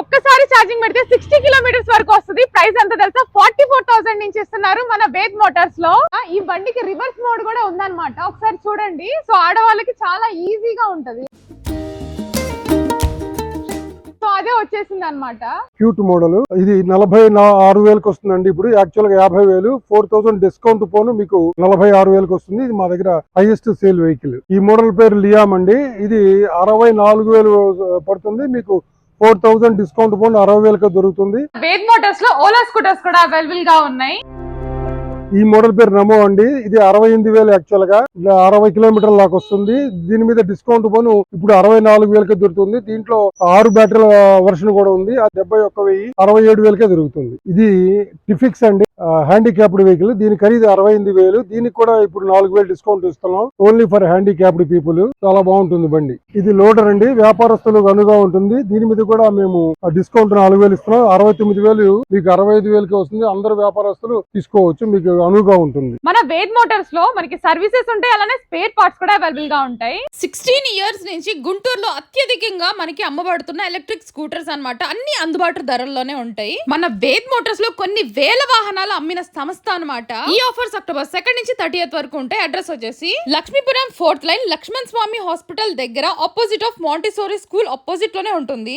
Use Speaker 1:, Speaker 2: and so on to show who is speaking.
Speaker 1: ఒక్కసారి ఛార్జింగ్ పెడితే sixty kilometres వరకు వస్తుంది. ప్రైస్ ఎంత తెలుసా? ఫార్టీ ఫోర్ థౌసండ్ నుంచి ఇస్తున్నారు మన వేద్ మోటార్స్లో. ఈ బండికి రివర్స్ మోడ్ కూడా ఉందన్నమాట. ఒకసారి చూడండి. సో ఆడవాళ్ళకి చాలా ఈజీగా ఉంటది. సో అదే వచ్చేసింది అనమాట
Speaker 2: క్యూట్ మోడల్ ఇది నలభై ఆరు వేలకు వస్తుందండి ఇప్పుడు. యాక్చువల్గా యాభై వేలు. ఫోర్ థౌసండ్ డిస్కౌంట్ పోను మీకు నలభై ఆరు వేలకు వస్తుంది. ఇది మా దగ్గర హైయెస్ట్ సేల్ వెహికల్ ఈ మోడల్ పేరు లియామ్ అండి. ఇది అరవై నాలుగు వేలు పడుతుంది. మీకు ఫోర్ థౌసండ్ డిస్కౌంట్ పోను అరవై వేలకు దొరుకుతుంది.
Speaker 1: వేగ్ మోటార్స్లో ఓలా స్కూటర్స్ కూడా అవైలబుల్గా ఉన్నాయి.
Speaker 2: ఈ మోడల్ పేరు నమో అండి. ఇది అరవై ఎనిమిది వేలు యాక్చువల్గా. అరవై కిలోమీటర్ల దాకా వస్తుంది. దీని మీద డిస్కౌంట్ పోను ఇప్పుడు అరవై నాలుగు వేలకే దొరుకుతుంది. దీంట్లో ఆరు బ్యాటరీల వర్షన్ కూడా ఉంది. ఆ డెబ్బై ఒక్క వెయ్యి అరవై ఏడు వేలకే దొరుకుతుంది. ఇది టిఫిక్స్ అండి. హ్యాండిక్యాప్డ్ వెహికల్ దీని ఖరీదు అరవై ఎనిమిది వేలు. దీనికి కూడా ఇప్పుడు నాలుగు వేలు డిస్కౌంట్ ఇస్తున్నాం. ఓన్లీ ఫర్ హ్యాండిక్యాప్డ్ పీపుల్ చాలా బాగుంటుంది బండి. ఇది లోడర్ అండి. వ్యాపారస్తులకు అనుగా ఉంటుంది. దీని మీద కూడా మేము డిస్కౌంట్ నాలుగు వేలు ఇస్తున్నాం. అరవై తొమ్మిది వేలు. మీకు అరవై ఐదు వేలకి వస్తుంది. అందరు వ్యాపారస్తులు తీసుకోవచ్చు. మీకు అనువుగా ఉంటుంది.
Speaker 1: మన వేగ్ మోటార్స్లో మనకి సర్వీసెస్ ఉంటాయి. అలానే స్పేర్ పార్ట్స్ కూడా అవైలబుల్గా ఉంటాయి.
Speaker 3: సిక్స్టీన్ ఇయర్స్ నుంచి గుంటూరులో అత్యధికంగా మనకి అమ్మబడుతున్న ఎలక్ట్రిక్ స్కూటర్స్ అన్నమాట. అన్ని అందుబాటు ధరల్లోనే ఉంటాయి. మన వేద్ మోటార్స్లో కొన్ని వేల వాహనాలు అమ్మిన సంస్థ అన్నమాట. ఈ ఆఫర్స్ అక్టోబర్ సెకండ్ నుంచి థర్టీ వరకు ఉంటాయి అడ్రస్ వచ్చేసి Lakshmipuram fourth line Lakshman Swamy hospital దగ్గర ఆపోజిట్ ఆఫ్ మాంటిసోరీ స్కూల్ ఆపోజిట్లోనే ఉంటుంది.